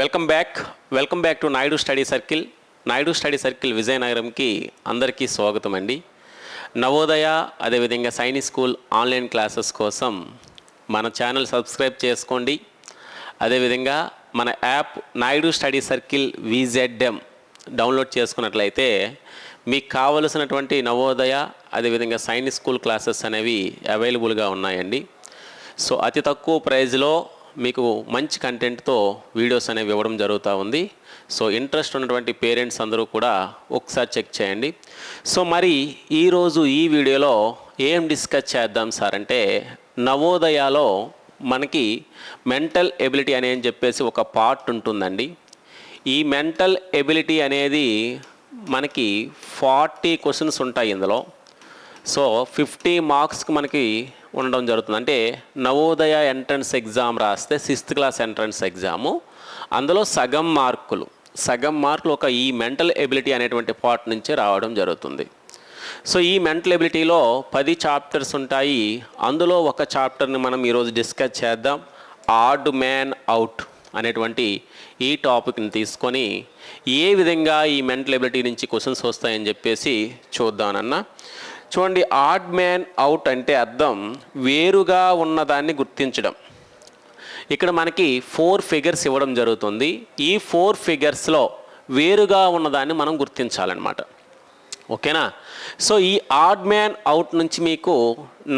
Welcome back welcome back to Naidu study circle Naidu study circle విజయనగరంకి అందరికీ స్వాగతం అండి. నవోదయ అదేవిధంగా సైనిక్ స్కూల్ ఆన్లైన్ క్లాసెస్ కోసం మన ఛానల్ సబ్స్క్రైబ్ చేసుకోండి. అదేవిధంగా మన app Naidu study circle VZM download చేసుకున్నట్లయితే మీకు కావలసినటువంటి నవోదయ అదేవిధంగా సైనిక్ స్కూల్ క్లాసెస్ అనేవి అవైలబుల్గా ఉన్నాయండి. సో అతి తక్కువ ప్రైజ్లో మీకు మంచి కంటెంట్తో వీడియోస్ అనేవి ఇవ్వడం జరుగుతూ ఉంది. సో ఇంట్రెస్ట్ ఉన్నటువంటి పేరెంట్స్ అందరూ కూడా ఒకసారి చెక్ చేయండి. సో మరి ఈరోజు ఈ వీడియోలో ఏం డిస్కస్ చేద్దాం సార్ అంటే నవోదయాలో మనకి మెంటల్ ఎబిలిటీ అని అని చెప్పేసి ఒక పార్ట్ ఉంటుందండి. ఈ మెంటల్ ఎబిలిటీ అనేది మనకి ఫార్టీ క్వశ్చన్స్ ఉంటాయి ఇందులో. సో ఫిఫ్టీ మార్క్స్కి మనకి ఉండడం జరుగుతుంది. అంటే నవోదయ ఎంట్రన్స్ ఎగ్జామ్ రాస్తే సిక్స్త్ క్లాస్ ఎంట్రన్స్ ఎగ్జాము. అందులో సగం మార్కులు సగం మార్కులు ఒక ఈ మెంటల్ ఎబిలిటీ అనేటువంటి పార్ట్ నుంచే రావడం జరుగుతుంది. సో ఈ మెంటల్ ఎబిలిటీలో పది చాప్టర్స్ ఉంటాయి. అందులో ఒక చాప్టర్ని మనం ఈరోజు డిస్కస్ చేద్దాం. ఆడ్ మ్యాన్ అవుట్ అనేటువంటి ఈ టాపిక్ని తీసుకొని ఏ విధంగా ఈ మెంటల్ ఎబిలిటీ నుంచి క్వశ్చన్స్ వస్తాయని చెప్పేసి చూద్దామన్నా చూడండి ఆడ్ మ్యాన్ అవుట్ అంటే అర్థం వేరుగా ఉన్నదాన్ని గుర్తించడం. ఇక్కడ మనకి ఫోర్ ఫిగర్స్ ఇవ్వడం జరుగుతుంది. ఈ ఫోర్ ఫిగర్స్లో వేరుగా ఉన్నదాన్ని మనం గుర్తించాలన్నమాట. ఓకేనా? సో ఈ ఆడ్ మ్యాన్ అవుట్ నుంచి మీకు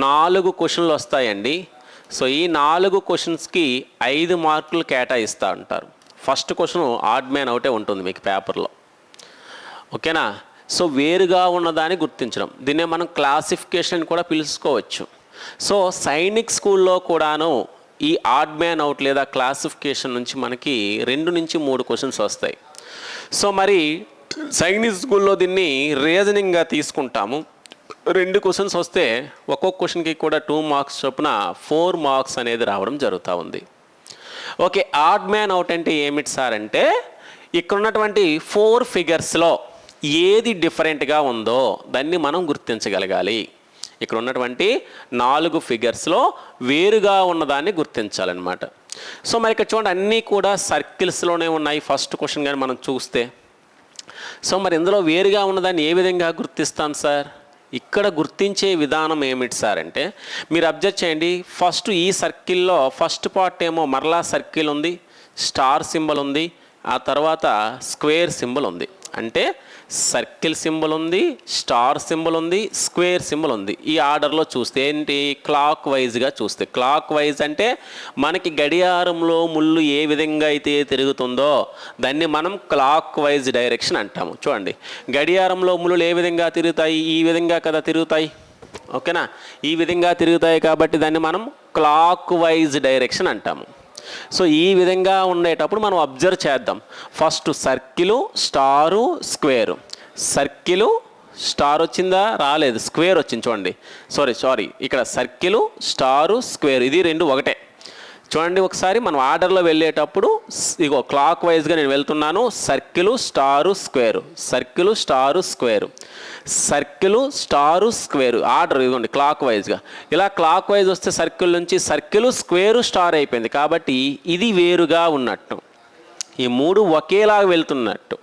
నాలుగు క్వశ్చన్లు వస్తాయండి. సో ఈ నాలుగు క్వశ్చన్స్కి ఐదు మార్కులు కేటాయిస్తూ ఉంటారు ఫస్ట్ క్వశ్చన్ ఆడ్ మ్యాన్ అవుటే ఉంటుంది మీకు పేపర్లో. ఓకేనా? సో వేరుగా ఉన్నదాన్ని గుర్తించడం. దీన్నే మనం క్లాసిఫికేషన్ కూడా పిలుచుకోవచ్చు. సో సైనిక్ స్కూల్లో కూడాను ఈ ఆడ్ మ్యాన్ అవుట్ లేదా క్లాసిఫికేషన్ నుంచి మనకి రెండు నుంచి మూడు క్వశ్చన్స్ వస్తాయి. సో మరి సైనిక్ స్కూల్లో దీన్ని రీజనింగ్గా తీసుకుంటాము. రెండు క్వశ్చన్స్ వస్తే ఒక్కొక్క క్వశ్చన్కి కూడా టూ మార్క్స్ చొప్పున ఫోర్ మార్క్స్ అనేది రావడం జరుగుతూ ఉంది. ఓకే ఆడ్ మ్యాన్ అవుట్ అంటే ఏమిటి సార్ అంటే ఇక్కడ ఉన్నటువంటి ఫోర్ ఫిగర్స్లో ఏది డిఫరెంట్గా ఉందో దాన్ని మనం గుర్తించగలగాలి. ఇక్కడ ఉన్నటువంటి నాలుగు ఫిగర్స్లో వేరుగా ఉన్నదాన్ని గుర్తించాలన్నమాట. సో మరి ఇక్కడ చూడండి అన్నీ కూడా సర్కిల్స్లోనే ఉన్నాయి. ఫస్ట్ క్వశ్చన్ కానీ మనం చూస్తే. సో మరి ఇందులో వేరుగా ఉన్నదాన్ని ఏ విధంగా గుర్తిస్తాం సార్? ఇక్కడ గుర్తించే విధానం ఏమిటి సార్ అంటే మీరు అబ్జర్వ్ చేయండి. ఫస్ట్ ఈ సర్కిల్లో ఫస్ట్ పార్ట్ ఏమో మరలా సర్కిల్ ఉంది స్టార్ సింబల్ ఉంది ఆ తర్వాత స్క్వేర్ సింబల్ ఉంది. అంటే సర్కిల్ సింబల్ ఉంది స్టార్ సింబల్ ఉంది స్క్వేర్ సింబల్ ఉంది. ఈ ఆర్డర్లో చూస్తే ఏంటి? క్లాక్ వైజ్గా చూస్తే. క్లాక్ వైజ్ అంటే మనకి గడియారంలో ముళ్ళు ఏ విధంగా అయితే తిరుగుతుందో దాన్ని మనం క్లాక్ వైజ్ డైరెక్షన్ అంటాము. చూడండి. గడియారంలో ముళ్ళు ఏ విధంగా తిరుగుతాయి? ఈ విధంగా కదా తిరుగుతాయి. ఓకేనా? ఈ విధంగా తిరుగుతాయి కాబట్టి దాన్ని మనం క్లాక్ వైజ్ డైరెక్షన్ అంటాము. సో ఈ విధంగా ఉండేటప్పుడు మనం అబ్జర్వ్ చేద్దాం. First circle star square circle star వచ్చిందా? రాలేదు. స్క్వేర్ వచ్చింది చూడండి. సారీ సారీ ఇక్కడ సర్కిలు స్టారు స్క్వేర్ ఇది రెండు ఒకటే. చూడండి ఒకసారి మనం ఆర్డర్లో వెళ్ళేటప్పుడు ఇగో క్లాక్ వైజ్గా నేను వెళ్తున్నాను. Circle star square. Circle star square. Circle star square. Order ఇదిగోండి క్లాక్ వైజ్గా ఇలా క్లాక్ వైజ్ వస్తే సర్కిల్ నుంచి సర్కిల్ స్క్వేరు స్టార్ అయిపోయింది. కాబట్టి ఇది వేరుగా ఉన్నట్టు. ఈ మూడు ఒకేలాగా వెళ్తున్నట్టు.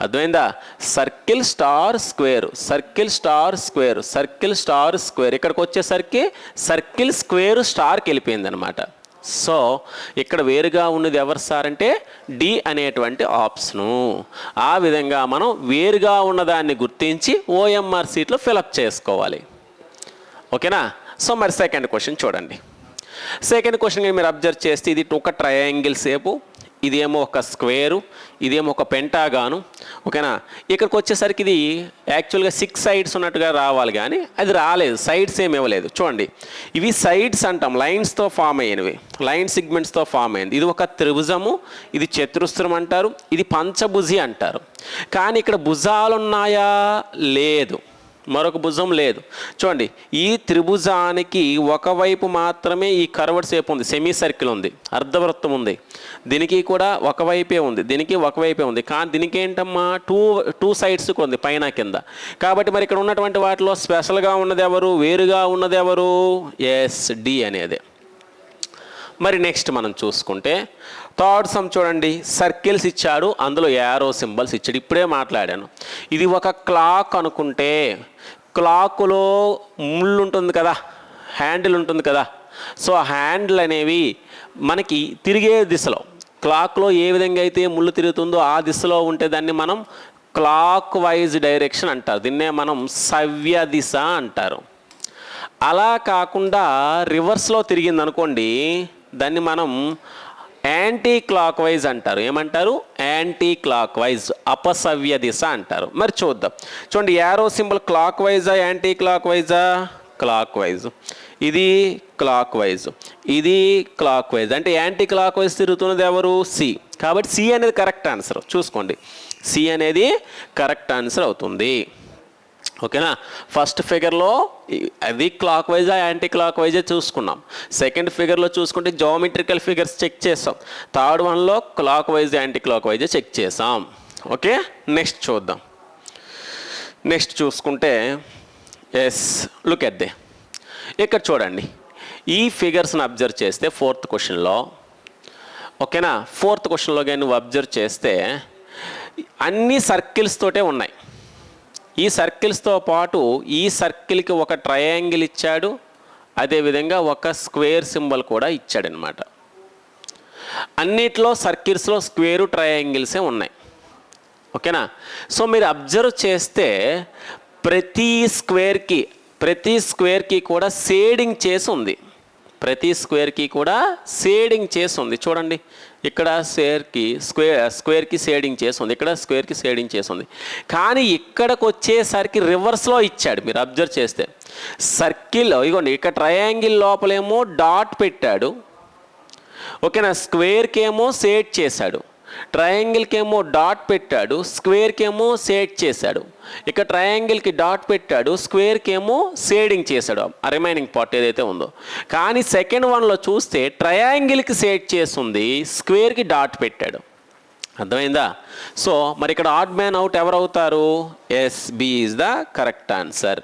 అర్థమైందా? Circle star square. Circle star square. Circle star square. ఇక్కడికి వచ్చేసరికి సర్కిల్ స్క్వేర్ స్టార్కి వెళ్ళిపోయింది అనమాట సో ఇక్కడ వేరుగా ఉన్నది ఎవరు సార్ అంటే డి అనేటువంటి ఆప్షను. ఆ విధంగా మనం వేరుగా ఉన్నదాన్ని గుర్తించి ఓఎంఆర్ సీట్లో ఫిలప్ చేసుకోవాలి. ఓకేనా? సో మరి సెకండ్ క్వశ్చన్ చూడండి. సెకండ్ క్వశ్చన్ మీరు అబ్జర్వ్ చేస్తే ఇది ఒక ట్రయాంగిల్ సేపు ఇదేమో ఒక స్క్వేరు ఇదేమో ఒక పెంటాగాను ఓకేనా? ఇక్కడికి వచ్చేసరికి ఇది యాక్చువల్గా సిక్స్ సైడ్స్ ఉన్నట్టుగా రావాలి కానీ అది రాలేదు సైడ్స్ ఏమి ఇవ్వలేదు. చూడండి ఇవి సైడ్స్ అంటాం లైన్స్తో ఫామ్ అయినవి లైన్ సిగ్మెంట్స్తో ఫామ్ అయింది ఇది ఒక త్రిభుజము ఇది చతురస్రం అంటారు ఇది పంచభుజి అంటారు. కానీ ఇక్కడ భుజాలు ఉన్నాయా లేదు. మరొక భుజం లేదు. చూడండి ఈ త్రిభుజానికి ఒకవైపు మాత్రమే ఈ కర్వడ్ షేప్ ఉంది సెమీ సర్కిల్ ఉంది అర్ధవృత్తం ఉంది. దీనికి కూడా ఒకవైపే ఉంది దీనికి ఒకవైపే ఉంది. కానీ దీనికి ఏంటమ్మా టూ టూ సైడ్స్ ఉంది పైన కింద. కాబట్టి మరి ఇక్కడ ఉన్నటువంటి వాటిలో స్పెషల్గా ఉన్నది ఎవరు? వేరుగా ఉన్నది ఎవరు? ఎస్ డి అనేది. మరి నెక్స్ట్ మనం చూసుకుంటే థర్డ్ సమ్ చూడండి. సర్కిల్స్ ఇచ్చాడు అందులో యారో సింబల్స్ ఇచ్చాడు. ఇప్పుడే మాట్లాడాను. ఇది ఒక క్లాక్ అనుకుంటే క్లాకులో ముళ్ళు ఉంటుంది కదా హ్యాండిల్ ఉంటుంది కదా. సో ఆ హ్యాండిల్ అనేవి మనకి తిరిగే దిశలో క్లాక్లో ఏ విధంగా అయితే ముళ్ళు తిరుగుతుందో ఆ దిశలో ఉంటే దాన్ని మనం క్లాక్ వైజ్ డైరెక్షన్ అంటారు. దీన్నే మనం సవ్య దిశ అంటారు. అలా కాకుండా రివర్స్లో తిరిగింది అనుకోండి దాన్ని మనం యాంటీ క్లాక్ వైజ్ అంటారు. ఏమంటారు? యాంటీ క్లాక్ వైజ్ అపసవ్య దిశ అంటారు. మరి చూద్దాం. చూడండి యారో సింబల్ క్లాక్ వైజా యాంటీ క్లాక్ వైజా? Clockwise. ఇది క్లాక్ వైజ్ ఇది క్లాక్ వైజ్ అంటే యాంటీ క్లాక్ వైజ్ తిరుగుతున్నది ఎవరు? సి కాబట్టి సి అనేది కరెక్ట్ ఆన్సర్ చూసుకోండి. సి అనేది కరెక్ట్ ఆన్సర్ అవుతుంది. ఓకేనా? ఫస్ట్ ఫిగర్లో అది క్లాక్ వైజా యాంటీ క్లాక్ వైజే చూసుకున్నాం సెకండ్ ఫిగర్లో చూసుకుంటే జామెట్రికల్ ఫిగర్స్ చెక్ చేస్తాం. థర్డ్ వన్లో క్లాక్ వైజ్ యాంటీ క్లాక్ వైజే చెక్ చేసాం ఓకే? నెక్స్ట్ చూద్దాం. నెక్స్ట్ చూసుకుంటే ఎస్ లుక్ ఎట్ దే ఇక్కడ చూడండి. ఈ ఫిగర్స్ని అబ్జర్వ్ చేస్తే ఫోర్త్ క్వశ్చన్లో ఓకేనా? ఫోర్త్ క్వశ్చన్లో కానీ నువ్వు అబ్జర్వ్ చేస్తే అన్ని సర్కిల్స్ తోటే ఉన్నాయి. ఈ సర్కిల్స్తో పాటు ఈ సర్కిల్కి ఒక ట్రయాంగిల్ ఇచ్చాడు. అదేవిధంగా ఒక స్క్వేర్ సింబల్ కూడా ఇచ్చాడనమాట. అన్నిట్లో సర్కిల్స్లో స్క్వేరు ట్రయాంగిల్సే ఉన్నాయి. ఓకేనా? సో మీరు అబ్జర్వ్ చేస్తే ప్రతి స్క్వేర్కి ప్రతి స్క్వేర్కి కూడా షేడింగ్ చేసి ఉంది. ప్రతి స్క్వేర్కి కూడా షేడింగ్ చేసి ఉంది. చూడండి ఇక్కడ స్క్వేర్కి స్క్వేర్ స్క్వేర్కి షేడింగ్ చేసి ఉంది. ఇక్కడ స్క్వేర్కి షేడింగ్ చేసి ఉంది. కానీ ఇక్కడికి వచ్చేసరికి రివర్స్లో ఇచ్చాడు మీరు అబ్జర్వ్ చేస్తే. సర్కిల్ ఇగోండి ఇక్కడ ట్రయాంగిల్ లోపలేమో డాట్ పెట్టాడు. ఓకేనా? స్క్వేర్కి ఏమో షేడ్ చేశాడు. ట్రయాంగిల్కి ఏమో డాట్ పెట్టాడు స్క్వేర్కి ఏమో షేడ్ చేశాడు. ఇక ట్రయాంగిల్కి డాట్ పెట్టాడు స్క్వేర్కి ఏమో షేడింగ్ చేశాడు. ఆ రిమైనింగ్ పార్ట్ ఏదైతే ఉందో. కానీ సెకండ్ వన్లో చూస్తే ట్రయాంగిల్కి షేడ్ చేస్తుంది స్క్వేర్కి డాట్ పెట్టాడు. అర్థమైందా? సో మరి ఇక్కడ ఆడ్ మ్యాన్ అవుట్ ఎవరు అవుతారు? Yes B is the correct answer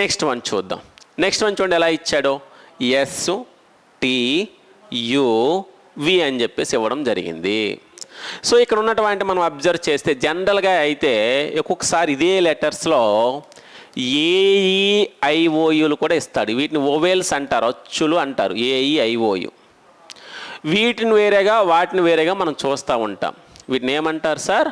next one చూద్దాం. నెక్స్ట్ వన్ చూడండి ఎలా ఇచ్చాడో? ఎస్ టి యూ వి అని చెప్పేసి ఇవ్వడం జరిగింది. సో ఇక్కడ ఉన్నటువంటి మనం అబ్జర్వ్ చేస్తే జనరల్గా అయితే ఒక్కొక్కసారి ఇదే లెటర్స్లో ఏఈఐఓయులు కూడా ఇస్తాడు. వీటిని ఓవేల్స్ అంటారు అచ్చులు అంటారు ఏఈఐఓయు వీటిని వేరేగా వాటిని వేరేగా మనం చూస్తూ ఉంటాం. వీటిని ఏమంటారు సార్?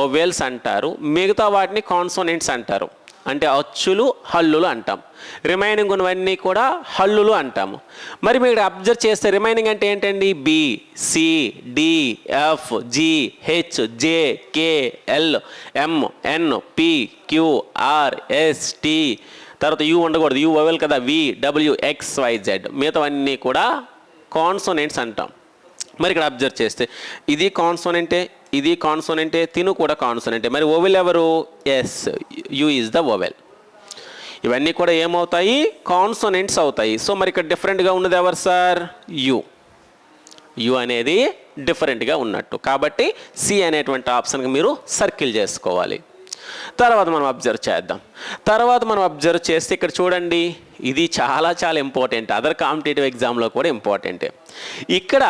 ఓవేల్స్ అంటారు. మిగతా వాటిని కాన్సోనెంట్స్ అంటారు. అంటే అచ్చులు హల్లులు అంటాం. రిమైనింగ్ ఉన్నవన్నీ కూడా హల్లులు అంటాము. మరి మీరు అబ్జర్వ్ చేస్తే రిమైనింగ్ అంటే ఏంటండి? B C D F G H J K L M N P Q R S T తర్వాత యూ ఉండకూడదు. యూ వెల్ కదా? V W X Y Z మిగతావన్నీ కూడా కాన్సోనెంట్స్ అంటాం. మరి ఇక్కడ అబ్జర్వ్ చేస్తే ఇది కాన్సోనెంటే ఇది కాన్సోనెంటే తిను కూడా కాన్సోనెంటే. మరి ఓవెల్ ఎవరు? Yes U is the vowel. ఇవన్నీ కూడా ఏమవుతాయి? కాన్సోనెంట్స్ అవుతాయి. సో మరి ఇక్కడ డిఫరెంట్గా ఉన్నది ఎవరు సార్? యు. యు అనేది డిఫరెంట్గా ఉన్నట్టు. కాబట్టి సి అనేటువంటి ఆప్షన్కి మీరు సర్కిల్ చేసుకోవాలి. తర్వాత మనం అబ్జర్వ్ చేద్దాం. తర్వాత మనం అబ్జర్వ్ చేస్తే ఇక్కడ చూడండి ఇది చాలా చాలా ఇంపార్టెంట్. అదర్ కాంపిటేటివ్ ఎగ్జామ్లో కూడా ఇంపార్టెంటే. ఇక్కడ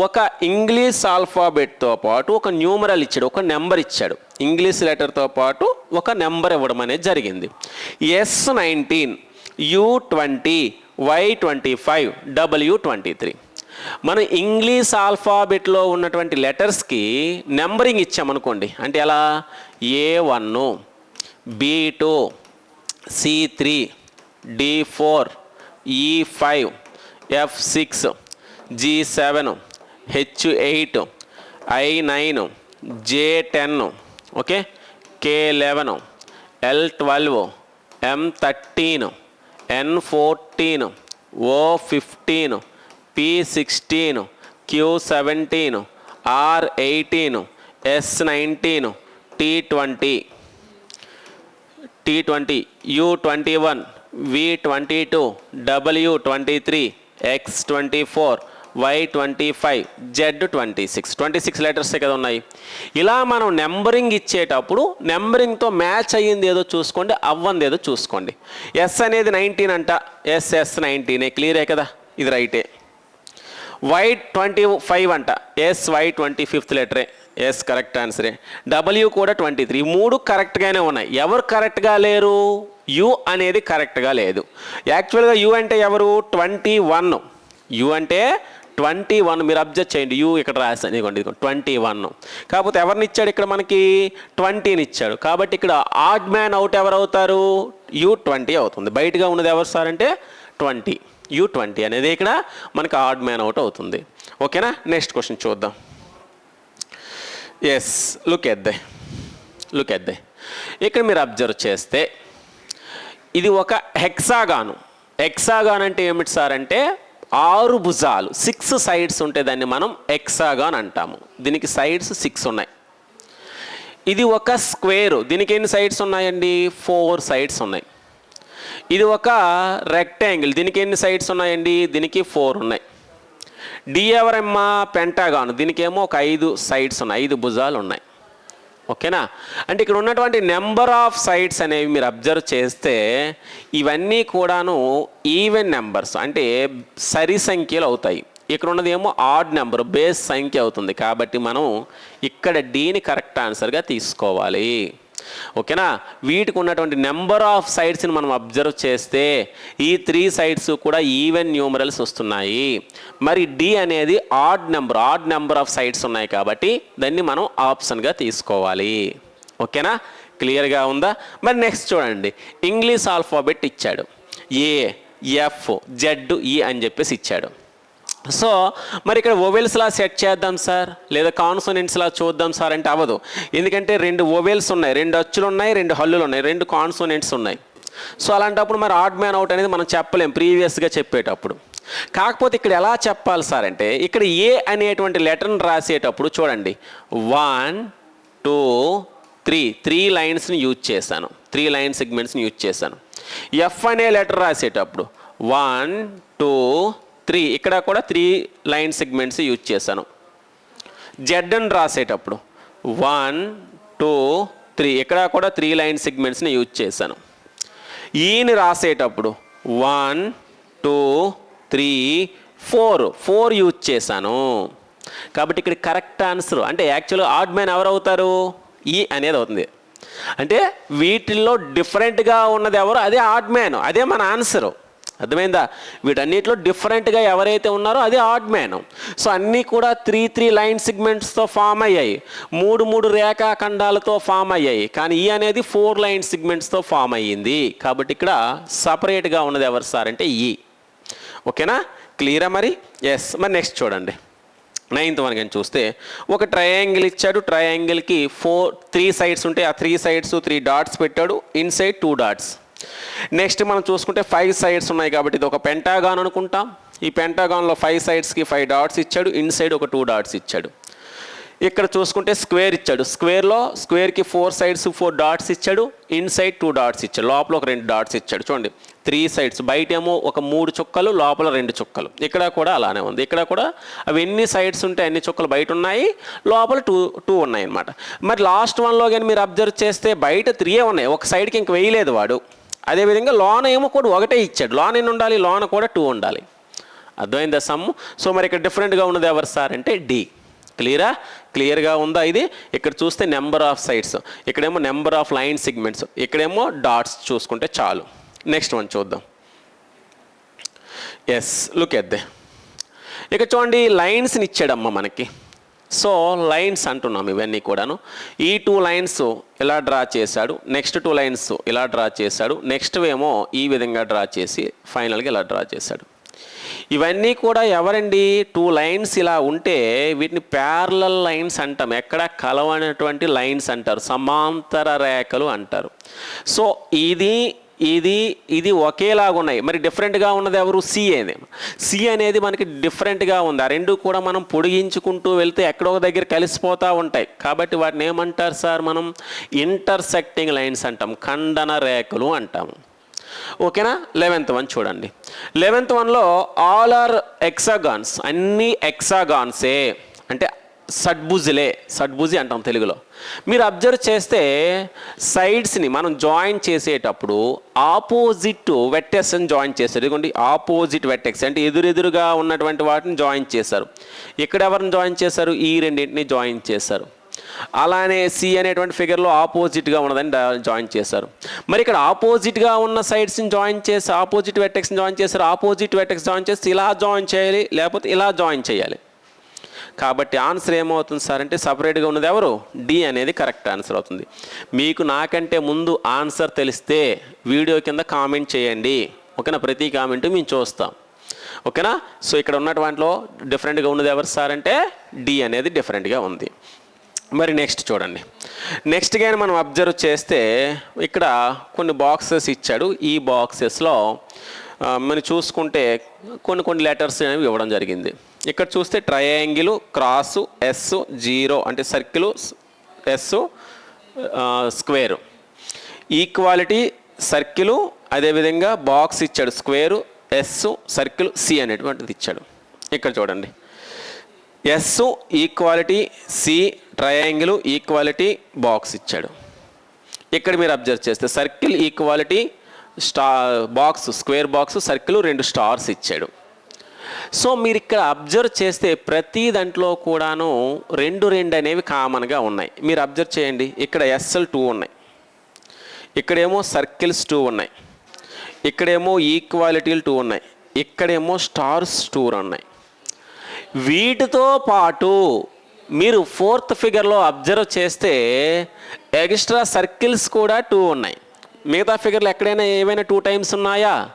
ఒక ఇంగ్లీష్ ఆల్ఫాబెట్తో పాటు ఒక న్యూమరల్ ఇచ్చాడు ఒక నెంబర్ ఇచ్చాడు. ఇంగ్లీష్ లెటర్తో పాటు ఒక నెంబర్ ఇవ్వడం అనేది జరిగింది. S nineteen U twenty Y twenty five W twenty three. మనం ఇంగ్లీష్ ఆల్ఫాబెట్లో ఉన్నటువంటి లెటర్స్కి నెంబరింగ్ ఇచ్చామనుకోండి అంటే ఎలా? A one B two C three D four E five F six G seven H eight I nine J ten okay? K eleven L twelve M thirteen N fourteen O fifteen P sixteen Q seventeen R eighteen S nineteen T twenty. T twenty U twenty one V twenty two W twenty three X twenty four Y twenty five Z twenty six twenty six లెటర్సే కదా ఉన్నాయి? ఇలా మనం numbering ఇచ్చేటప్పుడు నెంబరింగ్తో match అయ్యింది ఏదో చూసుకోండి అవ్వంది ఏదో చూసుకోండి. ఎస్ అనేది నైన్టీన్ అంట. ఎస్ ఎస్ నైన్టీనే క్లియరే కదా? ఇది రైటే వై ట్వంటీ ఫైవ్ అంట. ఎస్ వై ట్వంటీ ఫిఫ్త్ లెటరే ఎస్ కరెక్ట్ ఆన్సరే డబ్ల్యూ కూడా ట్వంటీ త్రీ మూడు కరెక్ట్గానే ఉన్నాయి. ఎవరు కరెక్ట్గా లేరు? యు అనేది కరెక్ట్గా లేదు. యాక్చువల్గా యు అంటే ఎవరు? ట్వంటీ వన్ యు అంటే ట్వంటీ వన్ మీరు అబ్జర్వ్ చేయండి. యూ ఇక్కడ రాశాను. ఇదిగోండి ట్వంటీ వన్. కాకపోతే ఎవరిని ఇచ్చాడు ఇక్కడ మనకి? ట్వంటీని ఇచ్చాడు. కాబట్టి ఇక్కడ ఆడ్ మ్యాన్ అవుట్ ఎవరు అవుతారు? యూ ట్వంటీ అవుతుంది. బయటగా ఉన్నది ఎవరు సార్ అంటే? ట్వంటీ. యూ ట్వంటీ అనేది ఇక్కడ మనకి ఆడ్ మ్యాన్ అవుట్ అవుతుంది. ఓకేనా? నెక్స్ట్ క్వశ్చన్ చూద్దాం. Yes look at the look at the ఇక్కడ మీరు అబ్జర్వ్ చేస్తే ఇది ఒక హెక్సాగాను. హెక్సాగాన్ అంటే ఏమిటి సార్ అంటే ఆరు భుజాలు సిక్స్ సైడ్స్ ఉంటే దాన్ని మనం ఎక్సాగాన్ అంటాము. దీనికి సైడ్స్ సిక్స్ ఉన్నాయి. ఇది ఒక స్క్వేరు దీనికి ఎన్ని సైడ్స్ ఉన్నాయండి? ఫోర్ సైడ్స్ ఉన్నాయి. ఇది ఒక రెక్టాంగిల్ దీనికి ఎన్ని సైడ్స్ ఉన్నాయండి? దీనికి ఫోర్ ఉన్నాయి. డి ఎవరమ్మా? పెంటాగాన్ దీనికేమో ఒక ఐదు సైడ్స్ ఉన్నాయి. ఐదు భుజాలు ఉన్నాయి. ఓకేనా? అంటే ఇక్కడ ఉన్నటువంటి నెంబర్ ఆఫ్ సైట్స్ అనేవి మీరు అబ్జర్వ్ చేస్తే ఇవన్నీ కూడాను ఈవెన్ నెంబర్స్ అంటే సరి సంఖ్యలు అవుతాయి. ఇక్కడ ఉన్నది ఏమో ఆడ్ నెంబర్ బేస్ సంఖ్య అవుతుంది. కాబట్టి మనం ఇక్కడ డీని కరెక్ట్ ఆన్సర్గా తీసుకోవాలి. ఓకేనా? వీటికి ఉన్నటువంటి నెంబర్ ఆఫ్ సైడ్స్ని మనం అబ్జర్వ్ చేస్తే ఈ త్రీ సైడ్స్ కూడా ఈవెన్ న్యూమరల్స్ వస్తున్నాయి. మరి డి అనేది odd number odd number of sides ఉన్నాయి కాబట్టి దాన్ని మనం ఆప్షన్గా తీసుకోవాలి. ఓకేనా? క్లియర్గా ఉందా? మరి నెక్స్ట్ చూడండి. ఇంగ్లీష్ ఆల్ఫాబెట్ ఇచ్చాడు. ఏ ఎఫ్ జెడ్ ఈ అని చెప్పేసి ఇచ్చాడు. సో మరి ఇక్కడ ఓవెల్స్లా సెట్ చేద్దాం సార్ లేదా కాన్సోనెంట్స్లా చూద్దాం సార్ అంటే అవ్వదు. ఎందుకంటే రెండు ఓవెల్స్ ఉన్నాయి రెండు అచ్చులు ఉన్నాయి రెండు హల్లులు ఉన్నాయి రెండు కాన్సోనెంట్స్ ఉన్నాయి. సో అలాంటప్పుడు మరి ఆడ్ మ్యాన్ అవుట్ అనేది మనం చెప్పలేం ప్రీవియస్గా చెప్పేటప్పుడు. కాకపోతే ఇక్కడ ఎలా చెప్పాలి సార్ అంటే ఇక్కడ ఏ అనేటువంటి లెటర్ని రాసేటప్పుడు చూడండి. వన్ టూ త్రీ త్రీ లైన్స్ని యూజ్ చేశాను. త్రీ లైన్ సెగ్మెంట్స్ని యూజ్ చేశాను. ఎఫ్ అనే లెటర్ రాసేటప్పుడు వన్ టూ త్రీ ఇక్కడ కూడా త్రీ లైన్ సెగ్మెంట్స్ యూజ్ చేశాను. జెడ్ అని రాసేటప్పుడు వన్ టూ త్రీ ఇక్కడ కూడా త్రీ లైన్ సెగ్మెంట్స్ని యూజ్ చేశాను. E ఈని రాసేటప్పుడు one two three four four use చేశాను. కాబట్టి ఇక్కడ కరెక్ట్ ఆన్సర్ అంటే యాక్చువల్గా ఆడ్ మ్యాన్ ఎవరు అవుతారు? ఈ అనేది అవుతుంది. అంటే వీటిల్లో డిఫరెంట్గా ఉన్నది ఎవరు? అదే ఆడ్ మ్యాన్ అదే మన ఆన్సరు. అర్థమైందా? వీటన్నిటిలో డిఫరెంట్గా ఎవరైతే ఉన్నారో అది ఆడ్ మ్యాన్ సో అన్నీ కూడా త్రీ త్రీ లైన్ సిగ్మెంట్స్తో ఫామ్ అయ్యాయి. మూడు మూడు రేఖాఖండాలతో ఫామ్ అయ్యాయి. కానీ ఈ అనేది ఫోర్ లైన్ సిగ్మెంట్స్తో ఫామ్ అయ్యింది. కాబట్టి ఇక్కడ సపరేట్గా ఉన్నది ఎవరు సార్ అంటే ఈ. ఓకేనా? క్లియరా మరి? ఎస్ మరి నెక్స్ట్ చూడండి. నైన్త్ వన్ కానీ చూస్తే ఒక ట్రయాంగిల్ ఇచ్చాడు. ట్రయాంగిల్కి ఫోర్ త్రీ సైడ్స్ ఉంటే ఆ త్రీ సైడ్స్ త్రీ డాట్స్ పెట్టాడు. ఇన్సైడ్ టూ డాట్స్ నెక్స్ట్ మనం చూసుకుంటే ఫైవ్ సైడ్స్ ఉన్నాయి కాబట్టి ఇది ఒక పెంటాగాన్ అనుకుంటాం. ఈ పెంటాగాన్లో ఫైవ్ సైడ్స్కి ఫైవ్ డాట్స్ ఇచ్చాడు. ఇన్సైడ్ ఒక టూ డాట్స్ ఇచ్చాడు. ఇక్కడ చూసుకుంటే స్క్వేర్ ఇచ్చాడు. స్క్వేర్లో స్క్వేర్కి ఫోర్ సైడ్స్ ఫోర్ డాట్స్ ఇచ్చాడు. ఇన్సైడ్ టూ డాట్స్ ఇచ్చాడు. లోపల ఒక రెండు డాట్స్ ఇచ్చాడు. చూడండి. త్రీ సైడ్స్ బయట ఏమో ఒక మూడు చుక్కలు లోపల రెండు చుక్కలు. ఇక్కడ కూడా అలానే ఉంది. ఇక్కడ కూడా అవి ఎన్ని సైడ్స్ ఉంటే అన్ని చుక్కలు బయట ఉన్నాయి. లోపల టూ టూ ఉన్నాయి అన్నమాట. మరి లాస్ట్ వన్లో కానీ మీరు అబ్జర్వ్ చేస్తే బయట త్రీ ఉన్నాయి. ఒక సైడ్కి ఇంక వేయలేదు వాడు. అదేవిధంగా లోన ఏమో కూడా ఒకటే ఇచ్చాడు. లోన్ ఎన్ని ఉండాలి? లోన కూడా టూ ఉండాలి. అర్థమైందా సమ్? సో మరి ఇక్కడ డిఫరెంట్గా ఉన్నది ఎవరు సార్ అంటే డి. క్లియరా క్లియర్గా ఉందా ఇది? ఇక్కడ చూస్తే నెంబర్ ఆఫ్ సైడ్స్ ఇక్కడేమో నెంబర్ ఆఫ్ లైన్ సిగ్మెంట్స్ ఇక్కడేమో డాట్స్ చూసుకుంటే చాలు. నెక్స్ట్ వన్ చూద్దాం. ఎస్ లుక్ ఎద్దే ఇక చూడండి లైన్స్ని ఇచ్చాడమ్మ మనకి. సో లైన్స్ అంటున్నాం ఇవన్నీ కూడాను. ఈ టూ లైన్స్ ఇలా డ్రా చేశాడు నెక్స్ట్ టూ లైన్స్ ఇలా డ్రా చేశాడు నెక్స్ట్ ఏమో ఈ విధంగా డ్రా చేసి ఫైనల్గా ఇలా డ్రా చేశాడు. ఇవన్నీ కూడా ఎవరండి? టూ లైన్స్ ఇలా ఉంటే వీటిని ప్యారలల్ లైన్స్ అంటాం. ఎక్కడ కలవనటువంటి లైన్స్ అంటారు. సమాంతర రేఖలు అంటారు. సో ఇది ఇది ఇది ఒకేలాగా ఉన్నాయి. మరి డిఫరెంట్గా ఉన్నది ఎవరు? సి అనేది. సి అనేది మనకి డిఫరెంట్గా ఉంది. ఆ రెండు కూడా మనం పొడిగించుకుంటూ వెళ్తే ఎక్కడో దగ్గర కలిసిపోతూ ఉంటాయి. కాబట్టి వాటిని ఏమంటారు సార్ మనం? ఇంటర్సెక్టింగ్ లైన్స్ అంటాం. ఖండన రేఖలు అంటాము ఓకేనా? లెవెన్త్ వన్ చూడండి. లెవెన్త్ వన్లో ఆల్ ఆర్ ఎక్సాగాన్స్ అన్ని ఎక్సాగాన్సే అంటే సడ్బుజ్లే సడ్బుజి అంటాం తెలుగులో. మీరు అబ్జర్వ్ చేస్తే సైడ్స్ని మనం జాయిన్ చేసేటప్పుడు ఆపోజిట్ వెట్టెక్స్ని జాయిన్ చేశారు ఇదిగోండి ఆపోజిట్ వెట్టెక్స్ అంటే ఎదురెదురుగా ఉన్నటువంటి వాటిని జాయిన్ చేశారు ఇక్కడ ఎవరిని జాయిన్ చేశారు ఈ రెండింటిని జాయిన్ చేశారు అలానే సి అనేటువంటి ఫిగర్లో ఆపోజిట్గా ఉన్నదని జాయిన్ చేశారు మరి ఇక్కడ ఆపోజిట్గా ఉన్న సైడ్స్ని జాయిన్ చేసి ఆపోజిట్ వెట్టెక్స్ని జాయిన్ చేశారు ఆపోజిట్ వెట్టెక్స్ జాయిన్ చేసి ఇలా జాయిన్ చేయాలి లేకపోతే ఇలా జాయిన్ చేయాలి. కాబట్టి ఆన్సర్ ఏమవుతుంది సార్ అంటే సపరేట్గా ఉన్నది ఎవరు? డి అనేది కరెక్ట్ ఆన్సర్ అవుతుంది. మీకు నాకంటే ముందు ఆన్సర్ తెలిస్తే వీడియో కింద కామెంట్ చేయండి. ఓకేనా? ప్రతి కామెంట్ మేము చూస్తాం. ఓకేనా? సో ఇక్కడ ఉన్నటువంటిలో డిఫరెంట్గా ఉన్నది ఎవరు సార్ అంటే డి అనేది డిఫరెంట్గా ఉంది. మరి నెక్స్ట్ చూడండి. నెక్స్ట్ కానీ మనం అబ్జర్వ్ చేస్తే ఇక్కడ కొన్ని బాక్సెస్ ఇచ్చాడు. ఈ బాక్సెస్లో మనం చూసుకుంటే కొన్ని కొన్ని లెటర్స్ అనేవి ఇవ్వడం జరిగింది. ఇక్కడ చూస్తే ట్రయాంగిల్ క్రాసు ఎస్ జీరో అంటే circle S square equality circle అదేవిధంగా బాక్స్ ఇచ్చాడు. స్క్వేరు ఎస్ సర్కిల్ సి అనేటువంటిది ఇచ్చాడు. ఇక్కడ చూడండి. S equality C triangle equality box ఇచ్చాడు. ఇక్కడ మీరు అబ్జర్వ్ చేస్తే circle equality star box square box circle రెండు స్టార్స్ ఇచ్చాడు. సో మీరు ఇక్కడ అబ్జర్వ్ చేస్తే ప్రతి దాంట్లో కూడాను రెండు రెండు అనేవి కామన్గా ఉన్నాయి. మీరు అబ్జర్వ్ చేయండి. ఇక్కడ ఎస్ఎల్ టూ ఉన్నాయి. ఇక్కడేమో సర్కిల్స్ టూ ఉన్నాయి. ఇక్కడేమో ఈక్వాలిటీలు టూ ఉన్నాయి. ఇక్కడేమో స్టార్స్ టూ ఉన్నాయి. వీటితో పాటు మీరు ఫోర్త్ ఫిగర్లో అబ్జర్వ్ చేస్తే ఎక్స్ట్రా సర్కిల్స్ కూడా టూ ఉన్నాయి. మిగతా ఫిగర్లు ఎక్కడైనా ఏమైనా టూ టైమ్స్ ఉన్నాయా?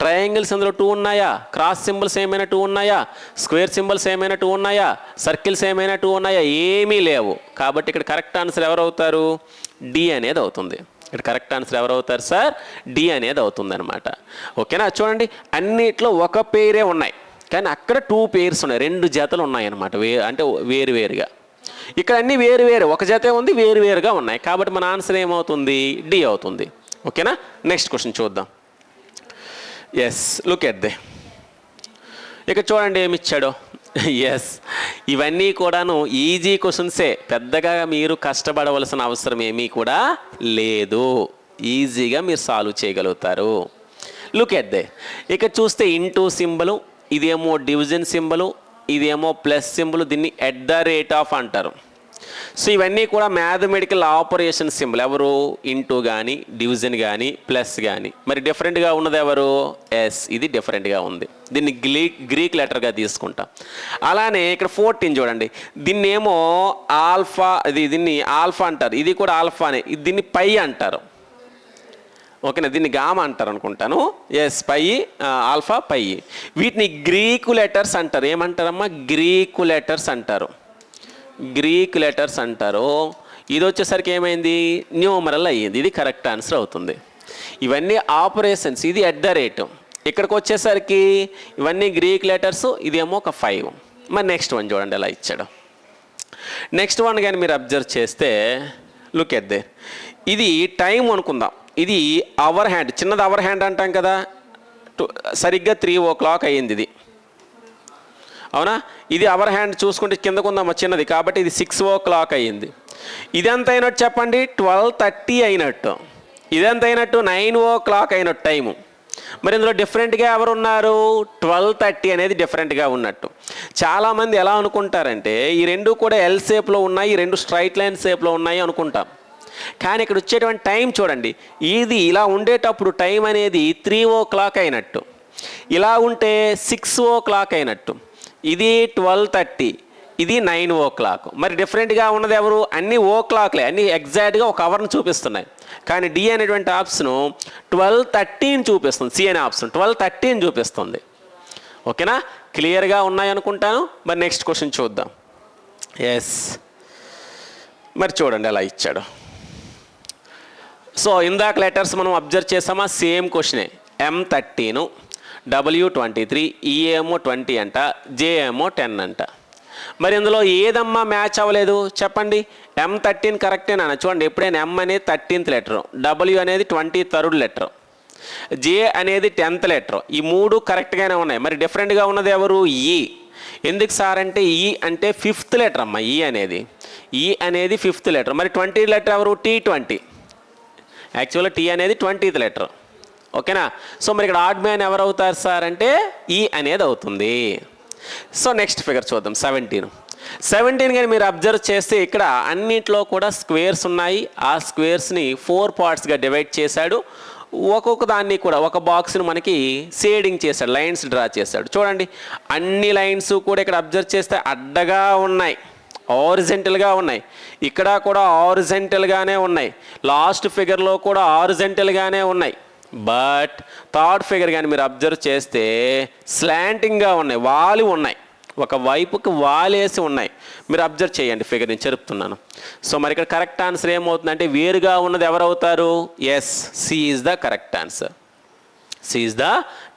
ట్రయాంగిల్స్ అందులో టూ ఉన్నాయా? క్రాస్ సింబల్స్ ఏమైనా టూ ఉన్నాయా? స్క్వేర్ సింబల్స్ ఏమైనా టూ ఉన్నాయా? సర్కిల్స్ ఏమైనా టూ ఉన్నాయా? ఏమీ లేవు. కాబట్టి ఇక్కడ కరెక్ట్ ఆన్సర్ ఎవరవుతారు? డి అనేది అవుతుంది. ఇక్కడ కరెక్ట్ ఆన్సర్ ఎవరవుతారు సార్? డి అనేది అవుతుంది అనమాట ఓకేనా? చూడండి అన్నిట్లో ఒక పేరే ఉన్నాయి. కానీ అక్కడ టూ పేర్స్ ఉన్నాయి. రెండు జతలు ఉన్నాయన్నమాట. వే అంటే వేరు వేరుగా. ఇక్కడ అన్ని వేరు వేరు. ఒక జతే ఉంది వేరు వేరుగా ఉన్నాయి. కాబట్టి మన ఆన్సర్ ఏమవుతుంది? డి అవుతుంది. ఓకేనా? నెక్స్ట్ క్వశ్చన్ చూద్దాం. ఎస్ లుక్ ఎట్ దే ఇక చూడండి ఏమి ఇచ్చాడో ఎస్ ఇవన్నీ కూడాను ఈజీ క్వశ్చన్సే పెద్దగా మీరు కష్టపడవలసిన అవసరం ఏమీ కూడా లేదు. ఈజీగా మీరు సాల్వ్ చేయగలుగుతారు. లుక్ ఎట్ దే ఇక చూస్తే ఇంటూ సింబలు ఇదేమో డివిజన్ సింబలు ఇదేమో ప్లస్ సింబల్ దీన్ని ఎట్ ద రేట్ ఆఫ్ అంటారు. సో ఇవన్నీ కూడా మ్యాథమెటికల్ ఆపరేషన్ సింబల్ ఎవరు? ఇంటూ కానీ డివిజన్ కానీ ప్లస్ కానీ మరి డిఫరెంట్గా ఉన్నది ఎవరు? ఎస్ ఇది డిఫరెంట్గా ఉంది. దీన్ని గ్రీక్ గ్రీక్ లెటర్గా తీసుకుంటాం. అలానే ఇక్కడ ఫోర్టీన్ చూడండి. దీన్ని ఏమో ఆల్ఫా ఇది దీన్ని ఆల్ఫా అంటారు. ఇది కూడా ఆల్ఫానే దీన్ని పై అంటారు. ఓకేనా? దీన్ని గామ అంటారు అనుకుంటాను. ఎస్ పై ఆల్ఫా పై వీటిని గ్రీకు లెటర్స్ అంటారు. ఏమంటారమ్మా? గ్రీకు లెటర్స్ అంటారు. గ్రీక్ లెటర్స్ అంటారు. ఇది వచ్చేసరికి ఏమైంది? న్యూమరల్ అయ్యింది. ఇది కరెక్ట్ ఆన్సర్ అవుతుంది. ఇవన్నీ ఆపరేషన్స్ ఇది ఎట్ ద రేట్ ఇక్కడికి వచ్చేసరికి ఇవన్నీ గ్రీక్ లెటర్స్ ఇదేమో ఒక ఫైవ్ మరి నెక్స్ట్ వన్ చూడండి ఎలా ఇచ్చాడు. నెక్స్ట్ వన్ కానీ మీరు అబ్జర్వ్ చేస్తే లుక్ ఎట్ దే ఇది టైం అనుకుందాం. ఇది అవర్ హ్యాండ్ చిన్నది అవర్ హ్యాండ్ అంటాం కదా. టు- సరిగ్గా త్రీ ఓ క్లాక్ అయ్యింది ఇది. అవునా? ఇది అవర్ హ్యాండ్ చూసుకుంటే కిందకు ఉందమ్మా చిన్నది. కాబట్టి ఇది సిక్స్ ఓ క్లాక్ అయ్యింది. ఇదెంత అయినట్టు చెప్పండి? ట్వెల్వ్ థర్టీ అయినట్టు. ఇదెంత అయినట్టు నైన్ ఓ క్లాక్ అయినట్టు టైము. మరి ఇందులో డిఫరెంట్గా ఎవరు ఉన్నారు ట్వెల్వ్ థర్టీ అనేది డిఫరెంట్గా ఉన్నట్టు. చాలామంది ఎలా అనుకుంటారంటే ఈ రెండు కూడా ఎల్ షేప్లో ఉన్నాయి ఈ రెండు స్ట్రైట్ లైన్ షేప్లో ఉన్నాయి అనుకుంటాం. కానీ ఇక్కడ వచ్చేటువంటి టైం చూడండి. ఇది ఇలా ఉండేటప్పుడు టైం అనేది త్రీ ఓ క్లాక్ అయినట్టు. ఇలా ఉంటే సిక్స్ ఓ క్లాక్ అయినట్టు. ఇది ట్వెల్వ్ థర్టీ ఇది నైన్ ఓ క్లాక్ మరి డిఫరెంట్గా ఉన్నది ఎవరు? అన్ని ఓ క్లాక్లే అన్ని ఎగ్జాక్ట్గా ఒక అవర్ని చూపిస్తున్నాయి. కానీ డి అనేటువంటి ఆప్షన్ ట్వెల్వ్ థర్టీని చూపిస్తుంది. సి అనే ఆప్షన్ ట్వెల్వ్ థర్టీని చూపిస్తుంది. ఓకేనా క్లియర్గా ఉన్నాయి అనుకుంటాను. మరి నెక్స్ట్ క్వశ్చన్ చూద్దాం. ఎస్ మరి చూడండి అలా ఇచ్చాడు. సో ఇందాక లెటర్స్ మనం అబ్జర్వ్ చేసామా? సేమ్ క్వశ్చనే M thirteen W twenty three E twenty అంట జే టెన్ అంట. మరి ఇందులో ఏదమ్మా మ్యాచ్ అవ్వలేదు? చెప్పండి. ఎం థర్టీన్ కరెక్టేనా చూడండి ఎప్పుడైనా ఎం అనేది థర్టీన్త్ లెటర్ డబ్ల్యూ అనేది ట్వంటీ థర్డ్ లెటర్ జే అనేది టెన్త్ లెటర్ ఈ మూడు కరెక్ట్గానే ఉన్నాయి. మరి డిఫరెంట్గా ఉన్నది ఎవరు? ఈ ఎందుకు సార్ అంటే ఈ అంటే ఫిఫ్త్ లెటర్ అమ్మ ఈ అనేది. ఈ అనేది ఫిఫ్త్ లెటర్ మరి ట్వంటీ లెటర్ ఎవరు? టీ ట్వంటీ యాక్చువల్గా టీ అనేది ట్వంటీత్ లెటర్ ఓకేనా? సో మరి ఇక్కడ ఆడ్ మ్యాన్ ఎవరవుతారు సార్ అంటే ఈ అనేది అవుతుంది. సో నెక్స్ట్ ఫిగర్ చూద్దాం సెవెంటీన్ సెవెంటీన్ కానీ మీరు అబ్జర్వ్ చేస్తే ఇక్కడ అన్నింటిలో కూడా స్క్వేర్స్ ఉన్నాయి. ఆ స్క్వేర్స్ని ఫోర్ పార్ట్స్గా డివైడ్ చేశాడు. ఒక్కొక్క దాన్ని కూడా ఒక బాక్స్ని మనకి షేడింగ్ చేశాడు లైన్స్ డ్రా చేశాడు. చూడండి అన్ని లైన్స్ కూడా ఇక్కడ అబ్జర్వ్ చేస్తే అడ్డగా ఉన్నాయి. ఆరిజెంటల్గా ఉన్నాయి. ఇక్కడ కూడా ఆరిజెంటల్గానే ఉన్నాయి. లాస్ట్ ఫిగర్లో కూడా ఆరిజెంటల్గానే ఉన్నాయి. బట్ థర్డ్ ఫిగర్ కానీ మీరు అబ్జర్వ్ చేస్తే స్లాంటింగ్గా ఉన్నాయి వాలి ఉన్నాయి. ఒక వైపుకి వాలేసి ఉన్నాయి. మీరు అబ్జర్వ్ చేయండి ఫిగర్ నేను చెరుపుతున్నాను. సో మరి ఇక్కడ కరెక్ట్ ఆన్సర్ ఏమవుతుందంటే వేరుగా ఉన్నది ఎవరవుతారు? Yes C is the correct answer C is the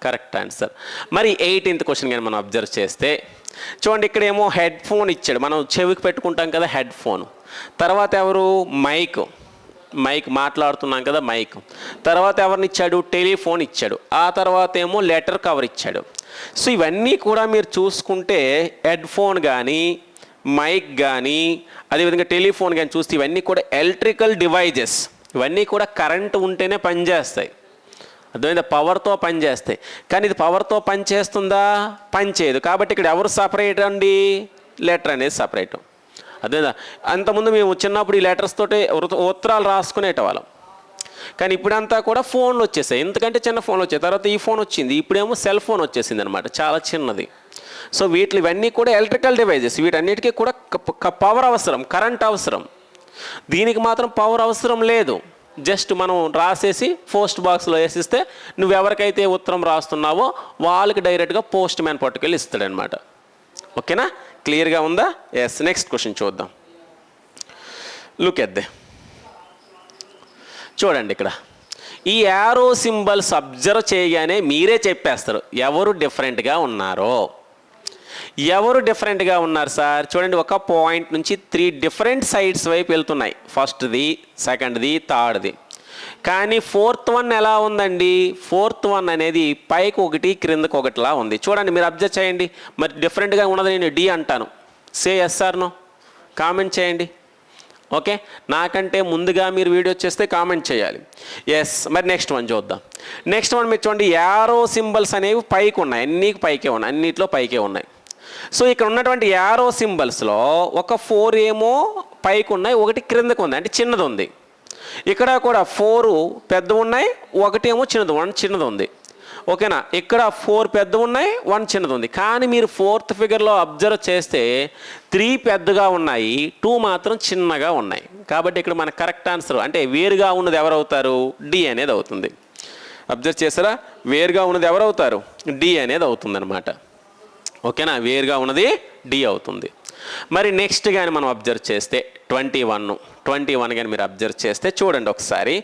correct answer మరి ఎయిటీన్త్ క్వశ్చన్ కానీ మనం అబ్జర్వ్ చేస్తే చూడండి ఇక్కడ ఏమో హెడ్ ఫోన్ ఇచ్చాడు. మనం చెవికి పెట్టుకుంటాం కదా హెడ్ ఫోన్ తర్వాత ఎవరు? మైక్ మైక్ మాట్లాడుతున్నాం కదా మైక్. తర్వాత ఎవరిని ఇచ్చాడు? టెలిఫోన్ ఇచ్చాడు. ఆ తర్వాత ఏమో లెటర్ కవర్ ఇచ్చాడు. సో ఇవన్నీ కూడా మీరు చూసుకుంటే హెడ్ ఫోన్ కానీ మైక్ కానీ అదేవిధంగా టెలిఫోన్ కానీ చూస్తే ఇవన్నీ కూడా ఎలక్ట్రికల్ డివైజెస్. ఇవన్నీ కూడా కరెంట్ ఉంటేనే పనిచేస్తాయి. అదేవిధంగా పవర్తో పనిచేస్తాయి. కానీ ఇది పవర్తో పనిచేస్తుందా? పనిచేయదు. కాబట్టి ఇక్కడ ఎవరు సపరేట్ అండి? లెటర్ అనేది సపరేట్. అదేదా అంతకుముందు మేము చిన్నప్పుడు ఈ లెటర్స్ తోటే ఉత- ఉత్తరాలు రాసుకునేటవాళ్ళం. కానీ ఇప్పుడంతా కూడా ఫోన్లు వచ్చేసాయి. ఎందుకంటే చిన్న ఫోన్లు వచ్చాయి. తర్వాత ఈ ఫోన్ వచ్చింది. ఇప్పుడేమో సెల్ ఫోన్ వచ్చేసింది అనమాట చాలా చిన్నది. సో వీటి ఇవన్నీ కూడా ఎలక్ట్రికల్ డివైజెస్ వీటన్నిటికీ కూడా పవర్ అవసరం. కరెంట్ అవసరం. దీనికి మాత్రం పవర్ అవసరం లేదు. జస్ట్ మనం రాసేసి పోస్ట్ బాక్స్లో వేసిస్తే నువ్వు ఎవరికైతే ఉత్తరం రాస్తున్నావో వాళ్ళకి డైరెక్ట్గా పోస్ట్ మ్యాన్ పట్టుకెళ్ళి ఇస్తాడనమాట. ఓకేనా? క్లియర్గా ఉందా? ఎస్ నెక్స్ట్ క్వశ్చన్ చూద్దాం. లుక్ ఎద్దే చూడండి ఇక్కడ. ఈ యారో సింబల్స్ అబ్జర్వ్ చేయగానే మీరే చెప్పేస్తారు. ఎవరు డిఫరెంట్గా ఉన్నారో. ఎవరు డిఫరెంట్గా ఉన్నారు సార్? చూడండి ఒక పాయింట్ నుంచి త్రీ డిఫరెంట్ సైడ్స్ వైపు వెళ్తున్నాయి. ఫస్ట్ది సెకండ్ది థర్డ్ది కానీ ఫోర్త్ వన్ ఎలా ఉందండి? ఫోర్త్ వన్ అనేది పైకి ఒకటి క్రిందకు ఒకటిలా ఉంది. చూడండి మీరు అబ్జర్వ్ చేయండి. మరి డిఫరెంట్గా ఉన్నది నేను డి అంటాను. సే ఎస్ఆర్ను కామెంట్ చేయండి. ఓకే? నాకంటే ముందుగా మీరు వీడియో చేస్తే కామెంట్ చేయాలి. ఎస్ మరి నెక్స్ట్ వన్ చూద్దాం. నెక్స్ట్ వన్ మీరు చూడండి యారో సింబల్స్ అనేవి పైకి ఉన్నాయి. అన్నీ పైకే ఉన్నాయి. అన్నిట్లో పైకే ఉన్నాయి. సో ఇక్కడ ఉన్నటువంటి యారో సింబల్స్లో ఒక ఫోర్ ఏమో పైకి ఉన్నాయి ఒకటి క్రిందకు ఉంది. అంటే చిన్నది ఉంది. ఇక్కడ కూడా ఫోర్ పెద్ద ఉన్నాయి ఒకటేమో చిన్నది వన్ చిన్నది ఉంది. ఓకేనా? ఇక్కడ ఫోర్ పెద్ద ఉన్నాయి వన్ చిన్నది ఉంది. కానీ మీరు ఫోర్త్ ఫిగర్లో అబ్జర్వ్ చేస్తే త్రీ పెద్దగా ఉన్నాయి టూ మాత్రం చిన్నగా ఉన్నాయి. కాబట్టి ఇక్కడ మన కరెక్ట్ ఆన్సర్ అంటే వేరుగా ఉన్నది ఎవరవుతారు? డి అనేది అవుతుంది. అబ్జర్వ్ చేస్తారా వేరుగా ఉన్నది ఎవరవుతారు? డి అనేది అవుతుంది ఓకేనా? వేరుగా ఉన్నది డి అవుతుంది. మరి నెక్స్ట్ కానీ మనం అబ్జర్వ్ చేస్తే ట్వంటీ వన్ ట్వంటీ వన్ కానీ మీరు అబ్జర్వ్ చేస్తే చూడండి ఒకసారి.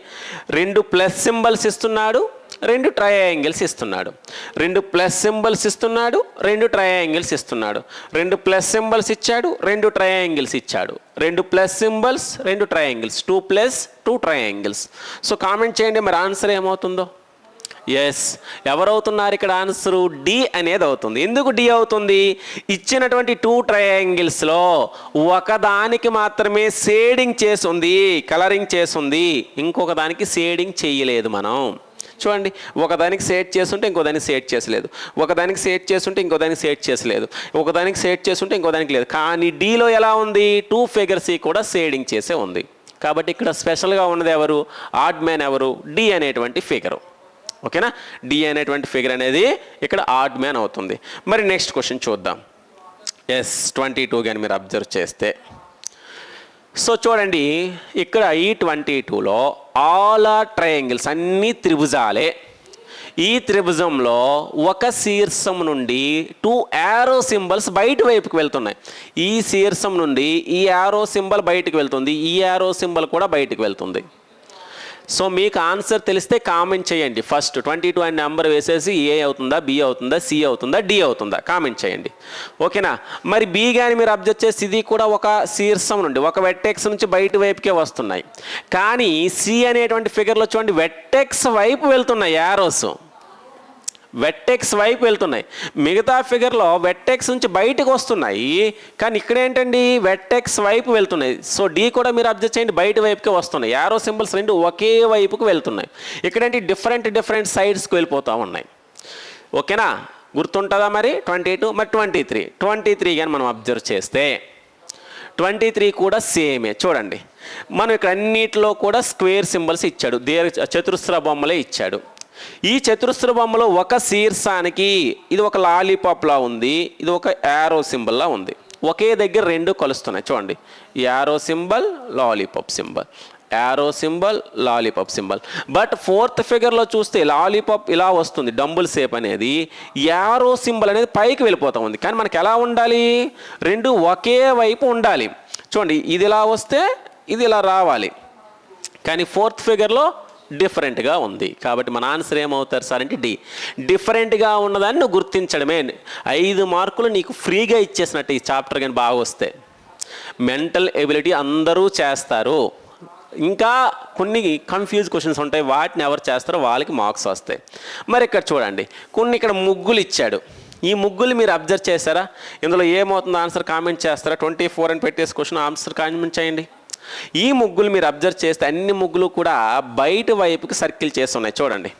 రెండు ప్లస్ సింబల్స్ ఇస్తున్నాడు రెండు ట్రయాంగిల్స్ ఇస్తున్నాడు. రెండు ప్లస్ సింబల్స్ ఇస్తున్నాడు రెండు ట్రయాంగిల్స్ ఇస్తున్నాడు. రెండు ప్లస్ సింబల్స్ ఇచ్చాడు రెండు ట్రయాంగిల్స్ ఇచ్చాడు. రెండు ప్లస్ సింబల్స్ రెండు triangles two plus two triangles so comment చేయండి మరి ఆన్సర్ ఏమవుతుందో? ఎస్ ఎవరవుతున్నారు ఇక్కడ? ఆన్సరు డి అనేది అవుతుంది. ఎందుకు డి అవుతుంది? ఇచ్చినటువంటి టూ ట్రయాంగిల్స్లో ఒకదానికి మాత్రమే షేడింగ్ చేసింది కలరింగ్ చేసింది ఇంకొక దానికి షేడింగ్ చేయలేదు మనం. చూడండి ఒకదానికి సేట్ చేస్తుంటే ఇంకో దానికి సేట్ చేసలేదు. ఒకదానికి సేట్ చేస్తుంటే ఇంకో దానికి సేట్ చేసలేదు. ఒకదానికి సేట్ చేస్తుంటే ఇంకో దానికి లేదు. కానీ డీలో ఎలా ఉంది? టూ ఫిగర్స్ కూడా షేడింగ్ చేసే ఉంది. కాబట్టి ఇక్కడ స్పెషల్గా ఉన్నది ఎవరు? ఆడ్ మ్యాన్ ఎవరు? డి అనేటువంటి ఫిగరు ఓకేనా? డి అనేటువంటి ఫిగర్ అనేది ఇక్కడ ఆడ్ మ్యాన్ అవుతుంది. మరి నెక్స్ట్ క్వశ్చన్ చూద్దాం. ఎస్ ట్వంటీ టూ కానీ మీరు అబ్జర్వ్ చేస్తే. సో చూడండి ఇక్కడ ఈ ట్వంటీ టూలో ఆల్ ఆర్ ట్రయాంగిల్స్ అన్ని త్రిభుజాలే. ఈ త్రిభుజంలో ఒక శీర్షం నుండి టూ యారో సింబల్స్ బయట వైపుకి వెళ్తున్నాయి. ఈ శీర్షం నుండి ఈ యారో సింబల్ బయటకు వెళ్తుంది. ఈ యారో సింబల్ కూడా బయటికి వెళ్తుంది. సో మీకు ఆన్సర్ తెలిస్తే కామెంట్ చేయండి. ఫస్ట్ ట్వంటీ టూ అనే నెంబర్ వేసేసి ఏ అవుతుందా బి అవుతుందా సి అవుతుందా డి అవుతుందా? కామెంట్ చేయండి. ఓకేనా? మరి బి కానీ మీరు అబ్జర్వ్ చేసి ఇది కూడా ఒక శీర్షం నుండి ఒక వెట్టెక్స్ నుంచి బయట వైపుకే వస్తున్నాయి. కానీ సి అనేటువంటి ఫిగర్లో చూడండి వెట్టెక్స్ వైపు వెళ్తున్నాయి యారోస్. వెట్టెక్స్ వైపు వెళ్తున్నాయి. మిగతా ఫిగర్లో వెట్టెక్స్ నుంచి బయటకు వస్తున్నాయి. కానీ ఇక్కడ ఏంటండి? వెట్టెక్స్ వైపు వెళ్తున్నాయి. సో డి కూడా మీరు అబ్జర్వ్ చేయండి. బయట వైపుకే వస్తున్నాయి. యారో సింబల్స్ రెండు ఒకే వైపుకు వెళ్తున్నాయి. ఇక్కడేంటి డిఫరెంట్ డిఫరెంట్ సైడ్స్కి వెళ్ళిపోతూ ఉన్నాయి. ఓకేనా? గుర్తుంటుందా మరి? ట్వంటీ టూ మరి ట్వంటీ త్రీ. ట్వంటీ త్రీ కానీ మనం అబ్జర్వ్ చేస్తే ట్వంటీ త్రీ కూడా సేమే. చూడండి. మనం ఇక్కడ అన్నిటిలో కూడా స్క్వేర్ సింబల్స్ ఇచ్చాడు. దీర్ఘ చతురస్ర బొమ్మలే ఇచ్చాడు. ఈ చతురస్ర బొమ్మలో ఒక శీర్షానికి ఇది ఒక లాలీపాప్లా ఉంది ఇది ఒక యారో సింబల్లా ఉంది. ఒకే దగ్గర రెండు కలుస్తున్నాయి. చూడండి. Arrow symbol lollipop symbol. Arrow symbol lollipop symbol. But fourth ఫిగర్లో చూస్తే లాలీపాప్ ఇలా వస్తుంది డంబుల్ షేప్ అనేది. యారో సింబల్ అనేది పైకి వెళ్ళిపోతా ఉంది. కానీ మనకి ఎలా ఉండాలి? రెండు ఒకే వైపు ఉండాలి. చూడండి. ఇది ఇలా వస్తే ఇది ఇలా రావాలి. కానీ ఫోర్త్ ఫిగర్లో డిఫరెంట్గా ఉంది. కాబట్టి మన ఆన్సర్ ఏమవుతారు సార్ అంటే డి. డిఫరెంట్గా ఉన్నదాన్ని నువ్వు గుర్తించడమే. ఐదు మార్కులు నీకు ఫ్రీగా ఇచ్చేసినట్టు ఈ చాప్టర్ కానీ బాగా వస్తే. మెంటల్ ఎబిలిటీ అందరూ చేస్తారు. ఇంకా కొన్ని కన్ఫ్యూజ్ క్వశ్చన్స్ ఉంటాయి. వాటిని ఎవరు చేస్తారో వాళ్ళకి మార్క్స్ వస్తాయి. మరి ఇక్కడ చూడండి. కొన్ని ఇక్కడ ముగ్గులు ఇచ్చాడు. ఈ ముగ్గులు మీరు అబ్జర్వ్ చేశారా? ఇందులో ఏమవుతుందో ఆన్సర్ కామెంట్ చేస్తారా? ట్వంటీ ఫోర్ అని పెట్టేసి క్వశ్చన్ ఆన్సర్ కామెంట్ చేయండి. ఈ ముగ్గులు మీరు అబ్జర్వ్ చేస్తే అన్ని ముగ్గులు కూడా బయట వైపుకి సర్కిల్ చేస్తున్నాయి. చూడండి.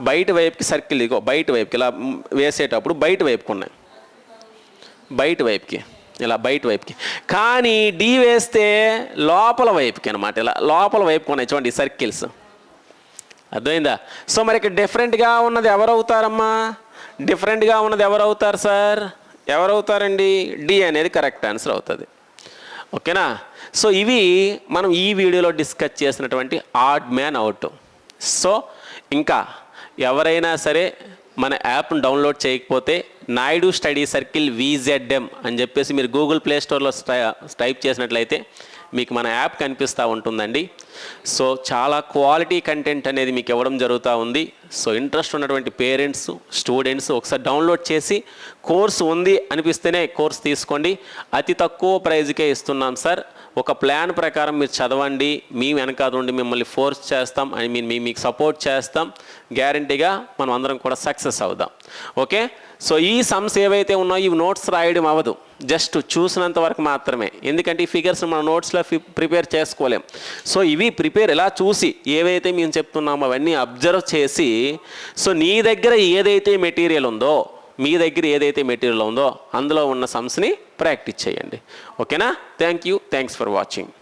బయట వైపుకి సర్కిల్ ఇగో బయట వైపుకి ఇలా వేసేటప్పుడు బయట వైపుకి ఉన్నాయి. బయట వైపుకి ఇలా బయట వైపుకి. కానీ డి వేస్తే లోపల వైపుకి అనమాట ఇలా లోపల వైపుకి ఉన్నాయి చూడండి సర్కిల్స్. అర్థమైందా? సో మరి ఇక్కడ డిఫరెంట్గా ఉన్నది ఎవరవుతారమ్మా? డిఫరెంట్గా ఉన్నది ఎవరవుతారు సార్? ఎవరవుతారండి? డి అనేది కరెక్ట్ ఆన్సర్ అవుతుంది. ఓకేనా? సో ఇవి మనం ఈ వీడియోలో డిస్కస్ చేసినటువంటి ఆడ్ మ్యాన్ అవుట్. సో ఇంకా ఎవరైనా సరే మన యాప్ను డౌన్లోడ్ చేయకపోతే నాయుడు స్టడీ సర్కిల్ విజెడ్ఎం అని చెప్పేసి మీరు గూగుల్ ప్లే స్టోర్లో టైప్ చేసినట్లయితే మీకు మన యాప్ కనిపిస్తూ ఉంటుందండి. సో చాలా క్వాలిటీ కంటెంట్ అనేది మీకు ఇవ్వడం జరుగుతూ ఉంది. సో ఇంట్రెస్ట్ ఉన్నటువంటి పేరెంట్స్ స్టూడెంట్స్ ఒకసారి డౌన్లోడ్ చేసి కోర్స్ ఉంది అనిపిస్తేనే కోర్స్ తీసుకోండి. అతి తక్కువ ప్రైజ్కే ఇస్తున్నాం సార్. ఒక ప్లాన్ ప్రకారం మీరు చదవండి మీ వెనకాల ఉండి మిమ్మల్ని ఫోర్స్ చేస్తాం ఐ మీన్ మీ మీకు సపోర్ట్ చేస్తాం గ్యారంటీగా మనం అందరం కూడా సక్సెస్ అవుదాం. ఓకే? సో ఈ సమ్స్ ఏవైతే ఉన్నాయో ఇవి నోట్స్ రాయడం అవ్వదు. జస్ట్ చూసినంత వరకు మాత్రమే. ఎందుకంటే ఈ ఫిగర్స్ మనం నోట్స్లో ప్రిపేర్ చేసుకోలేం. సో ఇవి ప్రిపేర్ ఇలా చూసి ఏవైతే మేము చెప్తున్నామో అవన్నీ అబ్జర్వ్ చేసి సో నీ దగ్గర ఏదైతే మెటీరియల్ ఉందో మీ దగ్గర ఏదైతే మెటీరియల్ ఉందో అందులో ఉన్న సమ్స్ని ప్రాక్టీస్ చేయండి. ఓకేనా? Thank you thanks for watching